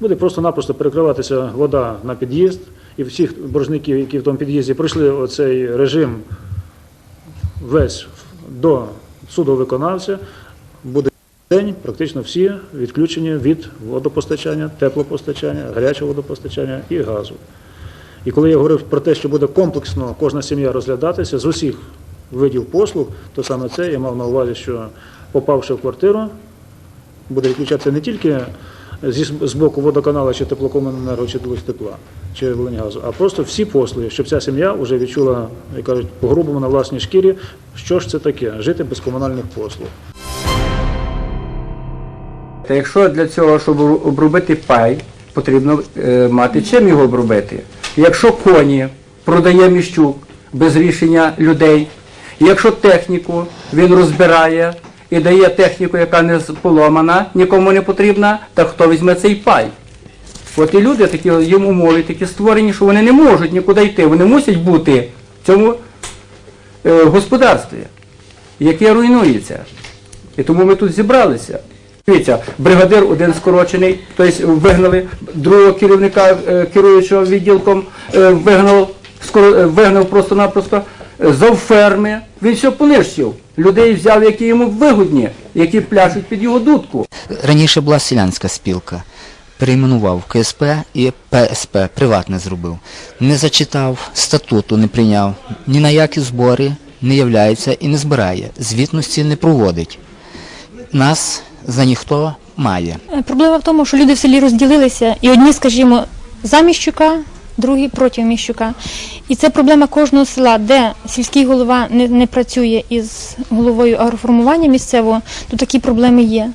Буде просто-напросто перекриватися вода на під'їзд, і всіх боржників, які в тому під'їзді пройшли оцей режим весь до судовиконавця, буде день практично всі відключені від водопостачання, теплопостачання, гарячого водопостачання і газу. І коли я говорив про те, що буде комплексно кожна сім'я розглядатися з усіх видів послуг, то саме це я мав на увазі, що попавши в квартиру, буде відключатися не тільки з боку водоканалу чи теплокомуненерго, чи тепла, чи Волиньгазу, а просто всі послуги, щоб ця сім'я вже відчула, як кажуть, по-грубому на власній шкірі, що ж це таке жити без комунальних послуг. Та якщо для цього, щоб обробити пай, потрібно е, мати чим його обробити. Якщо коні продає міщук без рішення людей, якщо техніку він розбирає і дає техніку, яка не поломана, нікому не потрібна, то хто візьме цей пай? От і люди такі їм умови такі створені, що вони не можуть нікуди йти. Вони мусять бути в цьому е, господарстві, яке руйнується. І тому ми тут зібралися. Дивіться, бригадир один скорочений, тобто вигнали другого керівника е, керуючого відділком, е, вигнав, е, вигнав просто-напросто завферми. Він все понищив. Людей взяв, які йому вигодні, які пляшуть під його дудку. Раніше була селянська спілка. Перейменував КСП і ПСП, приватне зробив. Не зачитав, статуту не прийняв, ні на які збори не являється і не збирає. Звітності не проводить. Нас за ніхто має. Проблема в тому, що люди в селі розділилися, і одні, скажімо, за Міщука, другі проти Міщука. І це проблема кожного села, де сільський голова не, не працює із головою агроформування місцевого, то такі проблеми є.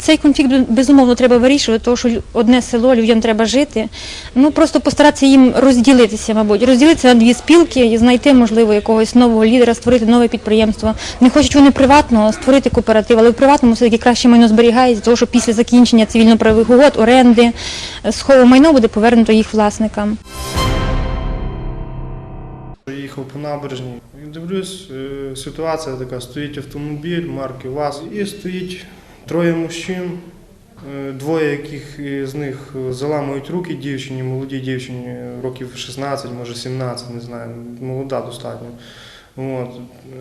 Цей конфлікт безумовно треба вирішувати, тому що одне село, людям треба жити. Ну просто постаратися їм розділитися, мабуть, розділитися на дві спілки і знайти, можливо, якогось нового лідера, створити нове підприємство. Не хочуть вони приватного створити кооператив, але в приватному все-таки краще майно зберігається, тому що після закінчення цивільно-правових угод, оренди, схову майно буде повернуто їх власникам. Їхав по набережній дивлюсь, е, ситуація така: стоїть автомобіль марки ВАЗ, і стоїть троє мужчин, е, двоє яких з них заламують руки дівчині, молодій дівчині, років 16, може 17, не знаю, молода достатньо. От.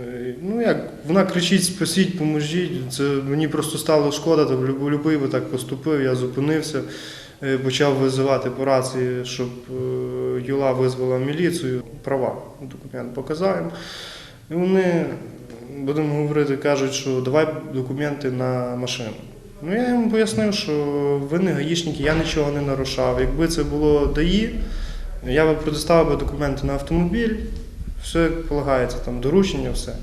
Е, Ну як, вона кричить, спасіть, поможіть. Це мені просто стало шкода, то люб- любий би так поступив, я зупинився, е, почав визивати по рації, щоб е, Юла визвала міліцію, права, документ показав їм. І вони, будемо говорити, кажуть, що давай документи на машину. Ну я їм пояснив, що ви не гаїшники, я нічого не нарушав. Якби це було ДАІ, я би предоставив документи на автомобіль, все як полагається, там доручення, все.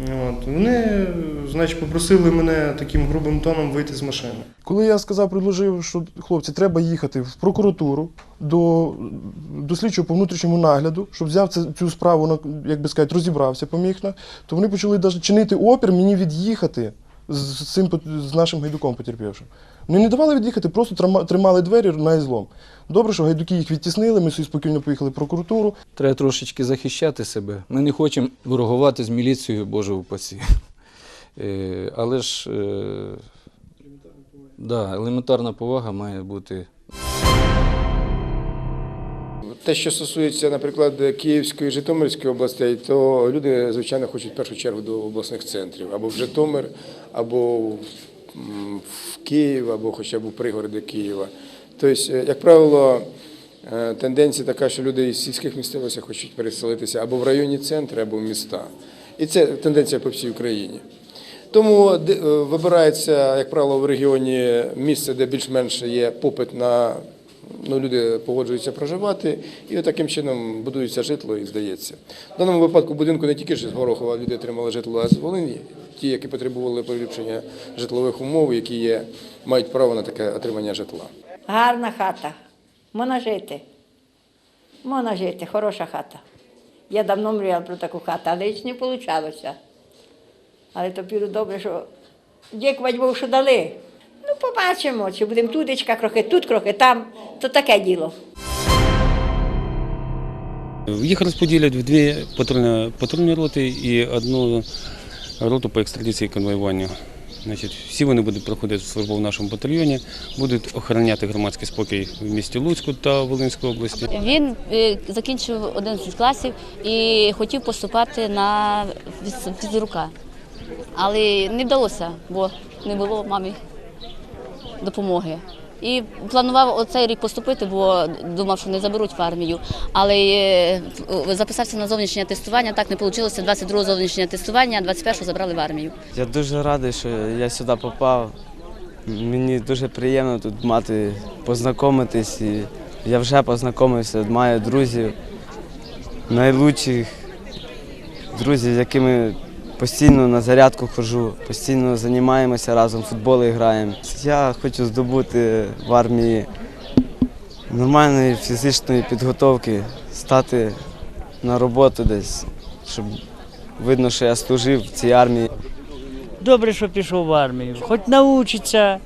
От. Вони, значить, попросили мене таким грубим тоном вийти з машини. Коли я сказав, предложив, що хлопці, треба їхати в прокуратуру до, до слідчого по внутрішньому нагляду, щоб взяв це, цю справу, як би сказати, розібрався поміхно, то вони почали чинити опір мені від'їхати з, цим з нашим гайдуком потерпівшим. Вони не давали від'їхати, просто тримали двері на ізлом. Добре, що гайдуки їх відтіснили, ми собі спокійно поїхали в прокуратуру. Треба трошечки захищати себе. Ми не хочемо ворогувати з міліцією Божого пасі. Е, Але ж е, елементарна повага має бути Те, що стосується, наприклад, Київської Житомирської областей, то люди, звичайно, хочуть в першу чергу до обласних центрів або в Житомир, або в- Київ, або хоча б у пригороди Києва. Тобто, е, як правило, е, тенденція така, що люди із сільських місцевостей хочуть переселитися або в районні центри, або в міста. І це тенденція по всій Україні. Тому е, вибирається, як правило, в регіоні місце, де більш-менш є попит на ну, люди погоджуються проживати, і таким чином будується житло і здається. В даному випадку будинку не тільки ж з Горохова люди отримали житло, а з Волині, ті, які потребували поліпшення житлових умов, які є, мають право на таке отримання житла. Гарна хата. Можна жити. Можна жити, хороша хата. Я давно мріяла про таку хату, але не вийшло. Але тепер добре, що дякувати Богу, що дали. Ну, побачимо, чи будемо тутечка крохи, тут крохи, там, то таке діло. Їх розподілять в дві патрульні, патрульні роти і одну роту по екстрадиції і конвоюванню Значить, всі вони будуть проходити службу в нашому батальйоні, будуть охороняти громадський спокій в місті Луцьку та Волинській області. Він е, закінчив 11 класів і хотів поступати на фізрука. Але не вдалося, бо не було мамі допомоги. І планував оцей рік поступити, бо думав, що не заберуть в армію. Але е, записався на зовнішнє тестування, так не вийшло. 22 зовнішнє тестування, а 21 забрали в армію. Я дуже радий, що я сюди попав. Мені дуже приємно тут мати, познайомитись. І я вже познайомився, маю друзів, найлучших друзів, з якими постійно на зарядку ходжу, постійно займаємося разом, футбол граємо. Я хочу здобути в армії нормальної фізичної підготовки, стати на роботу десь, щоб видно, що я служив в цій армії. Добре, що пішов в армію. Хоч научиться,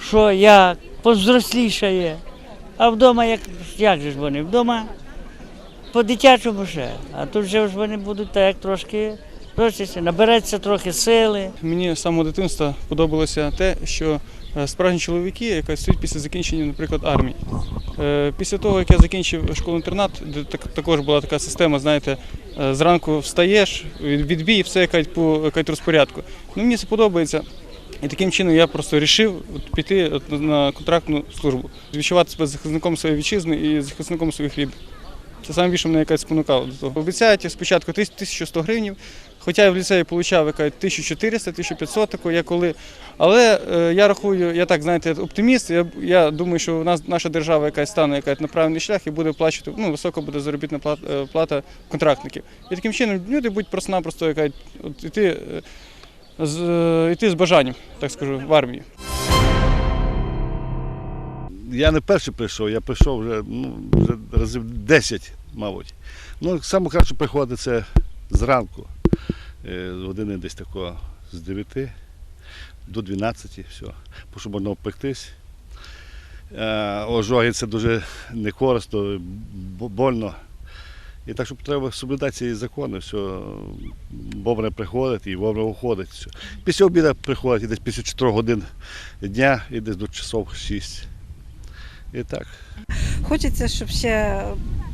що як, повзрослішає. А вдома як, як же ж вони? Вдома по-дитячому ще. А тут же ж вони будуть так трошки трошки, набереться трохи сили. Мені з самого дитинства подобалося те, що е, справжні чоловіки, яка стоїть після закінчення, наприклад, армії. Е, Після того, як я закінчив школу-інтернат, де також була така система, знаєте, е, зранку встаєш, від- відбій, все якась по якась розпорядку. Ну, мені це подобається. І таким чином я просто вирішив піти на контрактну службу, відчувати себе захисником своєї вітчизни і захисником своїх рідних. Це саме більше мене якось спонукало до того. Обіцяють спочатку тис- 1100 гривень, хоча я в ліцеї отримав 1400, 1500 тако, я коли. Але е, я рахую, я так знаєте, оптиміст. Я, я думаю, що у нас наша держава якась стане якась на правильний шлях і буде плачувати, ну, висока буде заробітна плата, е, плата контрактників. І таким чином люди будуть просто-напросто яка, от, е, з, бажанням, так скажу, в армію. Я не перший прийшов, я прийшов вже, ну, вже разів 10, мабуть. Ну, саме краще приходити це зранку, години десь такого з 9 до 12, все, бо щоб можна обпектись. Е, Ожоги це дуже не корисно, бо- больно. І так, щоб треба соблюдати ці закони, все, вовремя приходить і вовремя уходить. Все. Після обіду приходить і десь після 4 годин дня і десь до часов 6. І так. Хочеться, щоб ще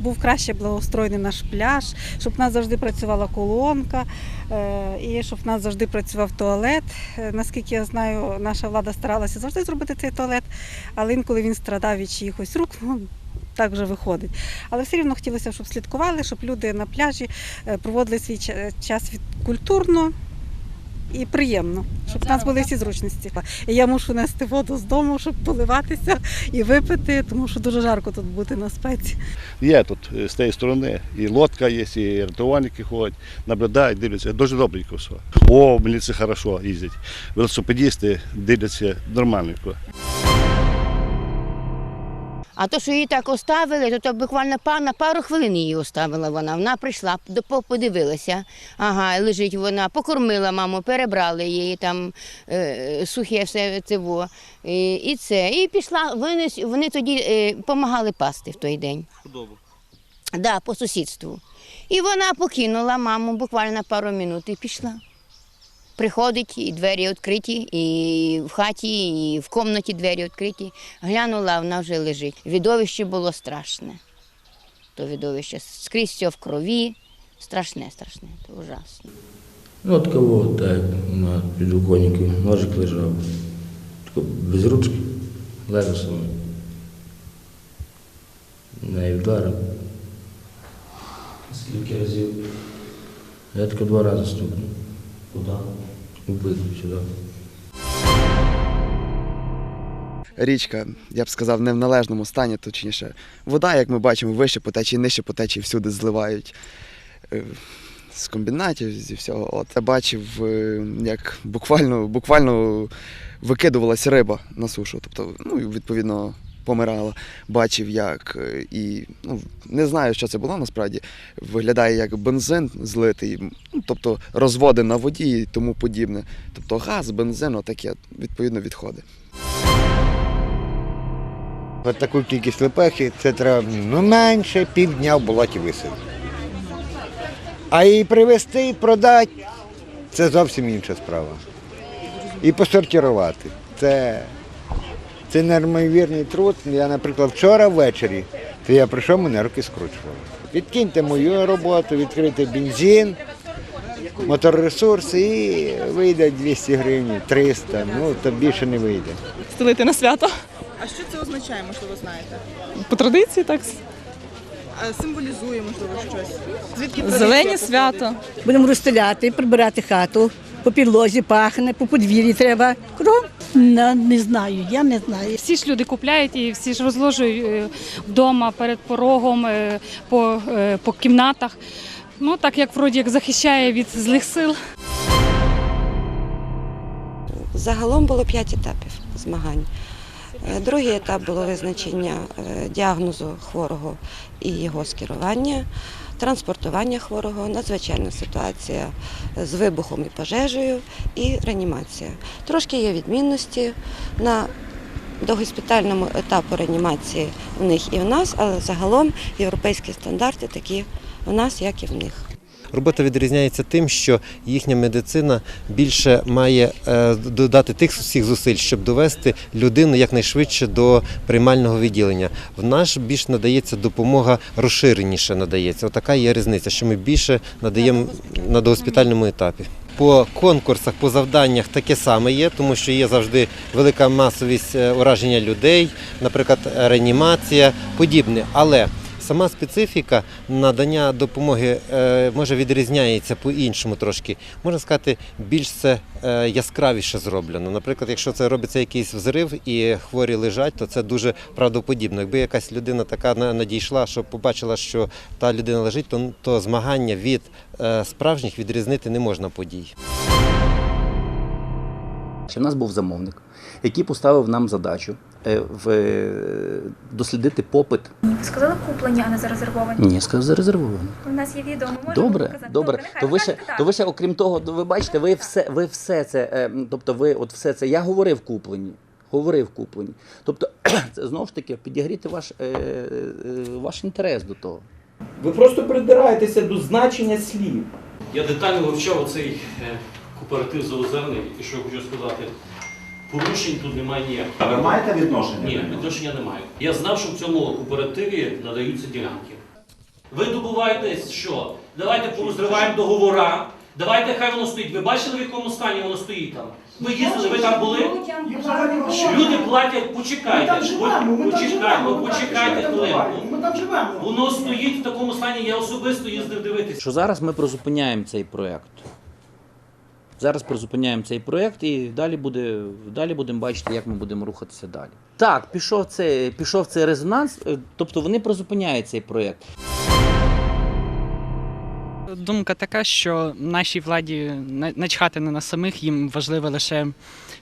був краще благоустроєний наш пляж, щоб в нас завжди працювала колонка е, і щоб в нас завжди працював туалет. Е, Наскільки я знаю, наша влада старалася завжди зробити цей туалет, але інколи він страдав від чиїхось рук. Ну, так вже виходить. Але все рівно хотілося, щоб слідкували, щоб люди на пляжі е, проводили свій час культурно і приємно, щоб в нас були всі зручності. Я мушу нести воду з дому, щоб поливатися і випити, тому що дуже жарко тут бути на спеці. Є тут е, з тієї сторони і лодка є, і рятувальники ходять, наблюдають, дивляться. Дуже добренько все. О, мені це хорошо їздять. Велосипедісти дивляться нормальненько. А то, що її так оставили, то, то буквально на пару хвилин її оставила вона. Вона прийшла, подивилася. Ага, лежить вона, покормила маму, перебрали її там е, сухе все це. І, і це. І пішла, вони, вони тоді допомагали пасти в той день. Худобу. Да, по сусідству. І вона покинула маму буквально пару минут і пішла. Приходить, і двері відкриті, і в хаті, і в кімнаті двері відкриті. Глянула, вона вже лежить. Відовище було страшне. То відовище скрізь все в крові. Страшне, страшне, то ужасно. Ну, от кого, так, на підвіконнику, ножик лежав. Тако без ручки, лежав саме. Не вдарив. Скільки разів? Я тако два рази стукнув. Куди? Убив сюди. річка, я б сказав, не в належному стані, точніше. Вода, як ми бачимо, вище по течії, нижче по течії всюди зливають. Е, З комбінатів, зі всього. От я бачив, е, як буквально, буквально викидувалася риба на сушу. Тобто, ну, відповідно, помирала. Бачив, як е, і ну, не знаю, що це було насправді. Виглядає як бензин злитий, ну, тобто розводи на воді і тому подібне. Тобто газ, бензин, таке, відповідно, відходи. От таку кількість лепехи це треба ну, менше півдня в болоті висадити. А її привезти і продати це зовсім інша справа. і посортувати. Це, це неймовірний труд. Я, наприклад, вчора ввечері, то я прийшов, мене руки скручували. Відкиньте мою роботу, відкрити бензин, моторесурси і вийде 200 гривень, 300, ну то більше не вийде. стелити на свято. А що це означає, можливо, знаєте? По традиції так. Символізує, можливо, щось. Звідки Зелені свято. Будемо розстеляти, прибирати хату. По підлозі пахне, по подвір'ї треба. Кров? Не, не знаю, я не знаю. Всі ж люди купляють і всі ж розложують е, вдома перед порогом, е, по, е, по кімнатах. Ну так як вроді як захищає від злих сил. Загалом було п'ять етапів змагань. Другий етап було визначення діагнозу хворого і його скерування, транспортування хворого, надзвичайна ситуація з вибухом і пожежею і реанімація. Трошки є відмінності на догоспітальному етапу реанімації в них і в нас, але загалом європейські стандарти такі в нас, як і в них. Робота відрізняється тим, що їхня медицина більше має е, додати тих всіх зусиль, щоб довести людину якнайшвидше до приймального відділення. В наш більш надається допомога розширеніше надається. Отака є різниця, що ми більше надаємо на догоспітальному етапі. По конкурсах, по завданнях таке саме є, тому що є завжди велика масовість е, ураження людей, наприклад, реанімація, подібне. Але Сама специфіка надання допомоги е, може відрізняється по-іншому трошки. Можна сказати, більш це е, яскравіше зроблено. Наприклад, якщо це робиться якийсь взрив і хворі лежать, то це дуже правдоподібно. Якби якась людина така на- надійшла, що побачила, що та людина лежить, то, то змагання від е, справжніх відрізнити не можна подій. У нас був замовник, який поставив нам задачу е, в, е, дослідити попит. Ви сказали куплені, а не зарезервовані. Ні, сказав зарезервовано. У нас є відео, ми можемо Добре, показати. добре. нехай, То ви ще, так. то ви ще, окрім того, ви бачите, ви все, ви все це, е, тобто ви от все це, я говорив куплені. Говорив куплені. Тобто, це знову ж таки підігріти ваш, е, е, ваш інтерес до того. Ви просто придираєтеся до значення слів. Я детально вивчав оцей е, кооператив Заозерний, і що я хочу сказати, порушень тут немає ніяких. А ви маєте відношення Ні, відношення немає. Я знав, що в цьому кооперативі надаються ділянки. Ви добуваєтесь, що давайте порозриваємо договора, давайте хай воно стоїть. Ви бачили, в якому стані воно стоїть там? Ви їздили, ви там були? Люди платять, почекайте, почекайте, почекайте хвилинку. Воно стоїть в такому стані, я особисто їздив дивитися. Що зараз ми призупиняємо цей проєкт. Зараз призупиняємо цей проєкт і далі, буде, далі будемо бачити, як ми будемо рухатися далі. Так, пішов цей, пішов цей резонанс, е, тобто вони призупиняють цей проєкт. Думка така, що нашій владі на- начхати не на самих, їм важливо лише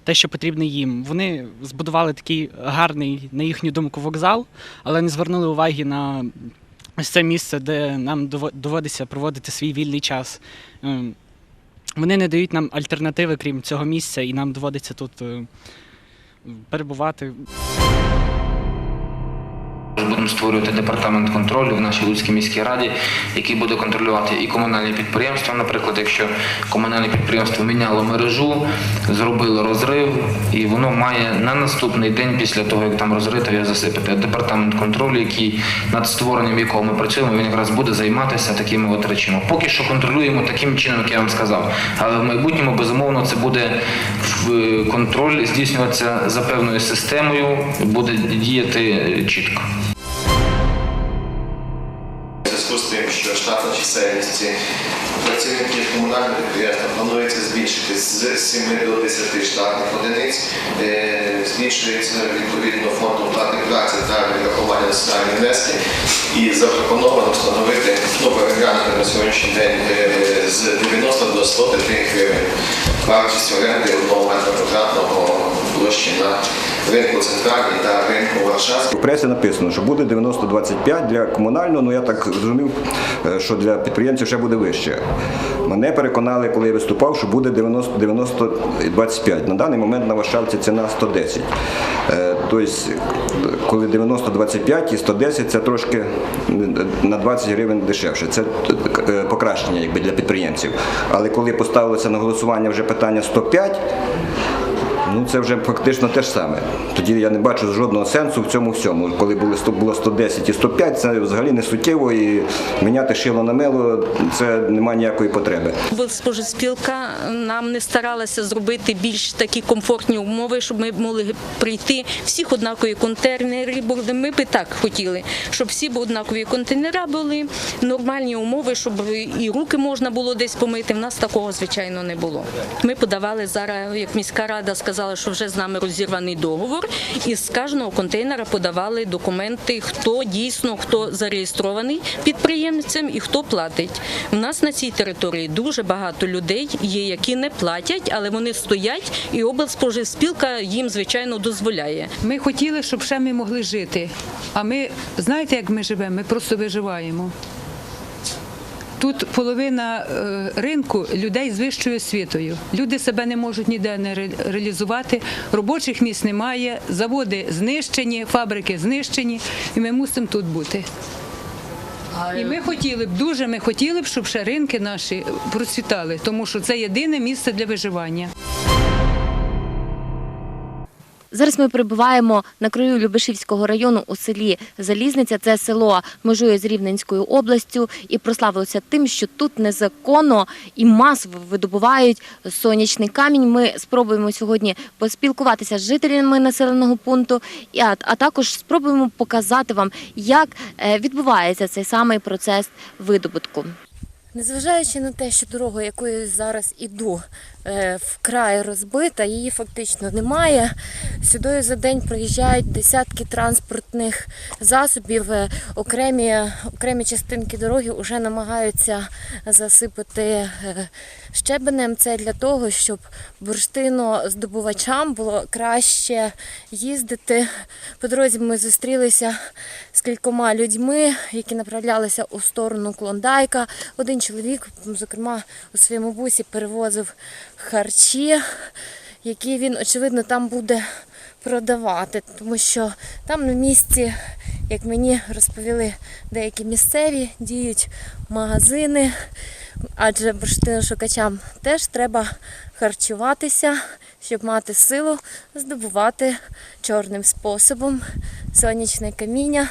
те, що потрібно їм. Вони збудували такий гарний, на їхню думку, вокзал, але не звернули уваги на ось це місце, де нам дово- доводиться проводити свій вільний час. Вони не дають нам альтернативи, крім цього місця, і нам доводиться тут е, Будемо створювати департамент контролю в нашій Луцькій міській раді, який буде контролювати і комунальні підприємства. Наприклад, якщо комунальне підприємство міняло мережу, зробило розрив, і воно має на наступний день після того, як там розрито, його засипати. Департамент контролю, який над створенням якого ми працюємо, він якраз буде займатися такими от речами. Поки що контролюємо таким чином, як я вам сказав. Але в майбутньому безумовно це буде контроль здійснюватися за певною системою, буде діяти чітко. Що штатна чисельність працівників комунального підприємства планується збільшити з 7 до 10 штатних одиниць, Е, збільшується відповідно фонд оплати праці та відрахування на соціальні внески і запропоновано встановити, ну, переглянути на сьогоднішній день е, з 90 до 105 гривень. Вартість оренди одного метра квадратного площі на ринку центральній та ринку Варшавській. В пресі написано, що буде 90-25 для комунального, ну я так зрозумів, е, що для підприємців ще буде вище. Мене переконали, коли я виступав, що буде 90 90-25. На даний момент на Варшавці ціна 110. Е, Тобто, коли 90-25 і 110 це трошки на 20 гривень дешевше. Це е, покращення якби, для підприємців. Але коли поставилося на голосування вже питання 105, Ну це вже фактично те ж саме. Тоді я не бачу жодного сенсу в цьому всьому. Коли були 100 було 110 і 105, це взагалі не суттєво і міняти шило на мело це немає ніякої потреби. Споживспілка нам не старалася зробити більш такі комфортні умови, щоб ми могли прийти. Всіх однакові контейнери були. Ми би так хотіли, щоб всі однакові контейнери були, нормальні умови, щоб і руки можна було десь помити. В нас такого, звичайно, не було. Ми подавали зараз, як міська рада сказала, що вже з нами розірваний договор, і з кожного контейнера подавали документи, хто дійсно хто зареєстрований підприємцем і хто платить. У нас на цій території дуже багато людей є, які не платять, але вони стоять, і облспоживспілка їм звичайно дозволяє. Ми хотіли, щоб ще ми могли жити. А ми знаєте, як ми живемо? Ми просто виживаємо. Тут половина е, ринку людей з вищою освітою. Люди себе не можуть ніде не реалізувати, робочих місць немає, заводи знищені, фабрики знищені, і ми мусимо тут бути. І ми хотіли б, дуже ми хотіли б, щоб ще ринки наші процвітали, тому що це єдине місце для виживання. Зараз ми перебуваємо на краю Любешівського району у селі Залізниця. Це село межує з Рівненською областю і прославилося тим, що тут незаконно і масово видобувають сонячний камінь. Ми спробуємо сьогодні поспілкуватися з жителями населеного пункту, а, також спробуємо показати вам, як е, відбувається цей самий процес видобутку. Незважаючи на те, що дорога, якою зараз іду, вкрай розбита, її фактично немає. Сюди за день проїжджають десятки транспортних засобів. Е, Окремі, окремі частинки дороги вже намагаються засипати е, щебенем. Це для того, щоб бурштиноздобувачам було краще їздити. По дорозі ми зустрілися з кількома людьми, які направлялися у сторону Клондайка. Один чоловік, зокрема, у своєму бусі перевозив харчі, які він, очевидно, там буде продавати, тому що там на місці, як мені розповіли деякі місцеві, діють магазини, адже бурштиношукачам теж треба харчуватися, щоб мати силу здобувати чорним способом сонячне каміння.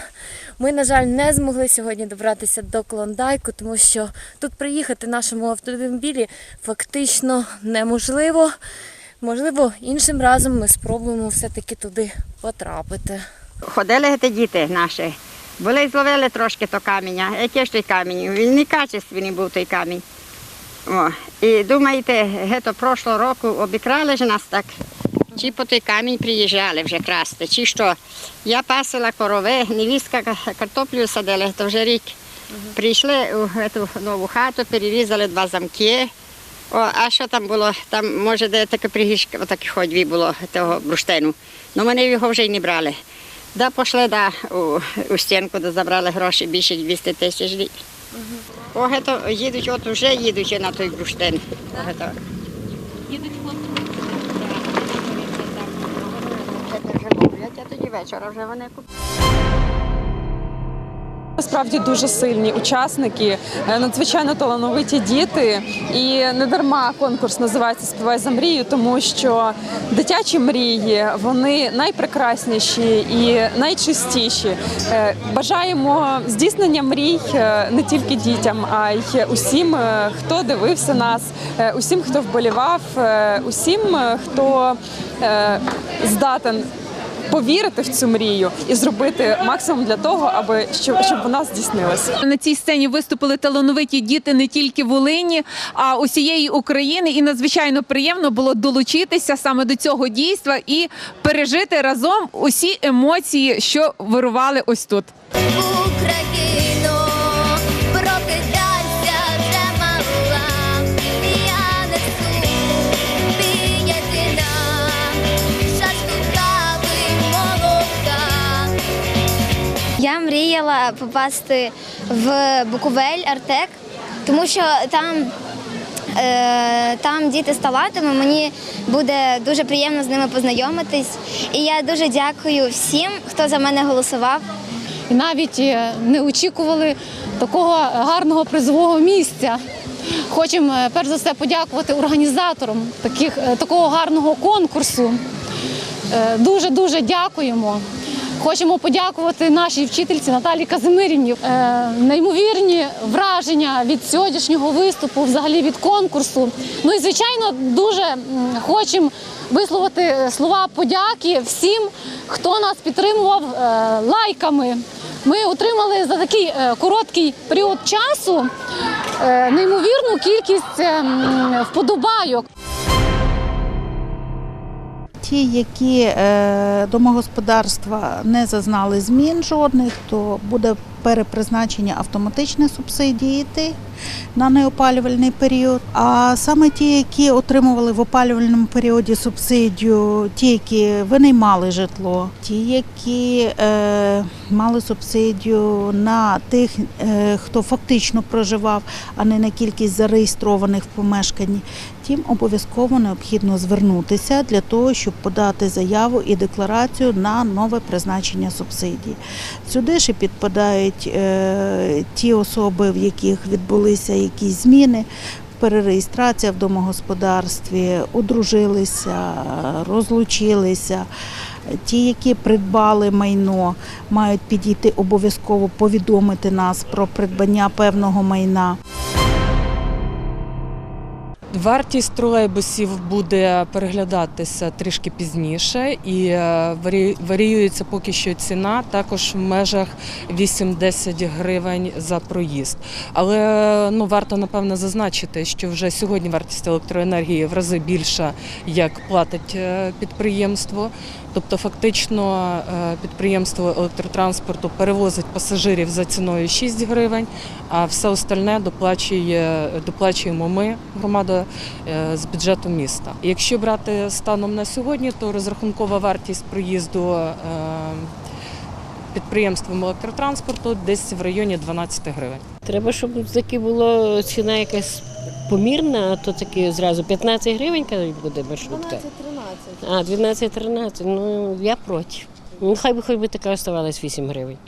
Ми, на жаль, не змогли сьогодні добратися до Клондайку, тому що тут приїхати нашому автомобілі фактично неможливо. Можливо, іншим разом ми спробуємо все-таки туди потрапити. Ходили ті діти наші, були зловили трошки то каменя. Який ж той камінь? Він некачественний був той камінь. О, і думаєте, гето прошлого року обікрали ж нас так. Чи по той камінь приїжджали вже красти, чи що. Я пасила корови, невістка картоплю садила, то вже рік. Прийшли у цю нову хату, перерізали два замки. О, а що там було? Там, може, де таке пригішка, отакі ходьбі було того бурштину. Ну вони його вже й не брали. Да, пішли да, у, у стінку, де забрали гроші більше 200 тисяч. лі- О, гето, їдуть, от вже їдуть на той бурштин. О, гето. Їдуть хлопці. Це вже ловлять, а тоді вечора вже вони. Насправді дуже сильні учасники, е, надзвичайно талановиті діти. І не дарма конкурс називається Співай за мрію, тому що дитячі мрії вони найпрекрасніші і найчистіші. Е, Бажаємо здійснення мрій е, не тільки дітям, а й усім, хто дивився нас, усім, хто вболівав, усім, хто здатен повірити в цю мрію і зробити максимум для того, аби щоб, щоб вона здійснилася. На цій сцені виступили талановиті діти не тільки Волині, а усієї України. І надзвичайно приємно було долучитися саме до цього дійства і пережити разом усі емоції, що вирували ось тут. Україно, мріяла попасти в Буковель Артек, тому що там, е, там діти з талантами, мені буде дуже приємно з ними познайомитись. І я дуже дякую всім, хто за мене голосував. І навіть е, не очікували такого гарного призового місця. хочемо е, перш за все подякувати організаторам таких, такого гарного конкурсу. Дуже дуже дякуємо. Хочемо подякувати нашій вчительці Наталі Казимирівні. Е, Неймовірні враження від сьогоднішнього виступу, взагалі від конкурсу. Ну і звичайно, дуже хочемо висловити слова подяки всім, хто нас підтримував е, лайками. Ми отримали за такий е, короткий період часу е, неймовірну кількість е, вподобайок. Ті, які е, домогосподарства не зазнали змін жодних, то буде перепризначення автоматичне субсидії йти на неопалювальний період. А саме ті, які отримували в опалювальному періоді субсидію, ті, які винаймали житло, ті, які е, мали субсидію на тих, е, хто фактично проживав, а не на кількість зареєстрованих в помешканні, тим обов'язково необхідно звернутися для того, щоб подати заяву і декларацію на нове призначення субсидій. Сюди і підпадають е, ті особи, в яких відбулися якісь зміни. Перереєстрація в домогосподарстві, одружилися, розлучилися. Ті, які придбали майно, мають підійти обов'язково повідомити нас про придбання певного майна. Вартість тролейбусів буде переглядатися трішки пізніше і е, варіюється поки що ціна також в межах 8-10 гривень за проїзд. Але ну варто напевно зазначити, що вже сьогодні вартість електроенергії в рази більша, як платить е, підприємство. Тобто, фактично, е, підприємство електротранспорту перевозить пасажирів за ціною 6 гривень, а все остальне доплачує, доплачуємо ми, громада, е, з бюджету міста. Якщо брати станом на сьогодні, то розрахункова вартість проїзду е, підприємством електротранспорту десь в районі 12 гривень. Треба, щоб таки була ціна якась помірна, а то таки зразу 15 гривень кажуть, буде маршрутка. 12-13. А, 12-13. Ну, я проти. Ну, хай би хоч би така оставалась 8 гривень.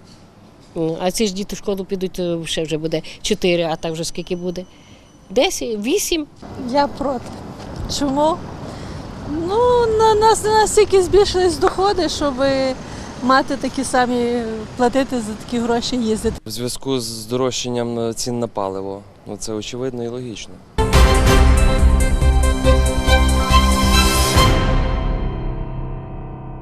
Ну, А ці ж діти в школу підуть, то ще вже буде 4, а так вже скільки буде? 10, 8. Я проти. Чому? Ну, на нас не настільки збільшились доходи, щоб мати такі самі платити за такі гроші їздити. В зв'язку з здорожчанням цін на паливо. Ну це очевидно і логічно.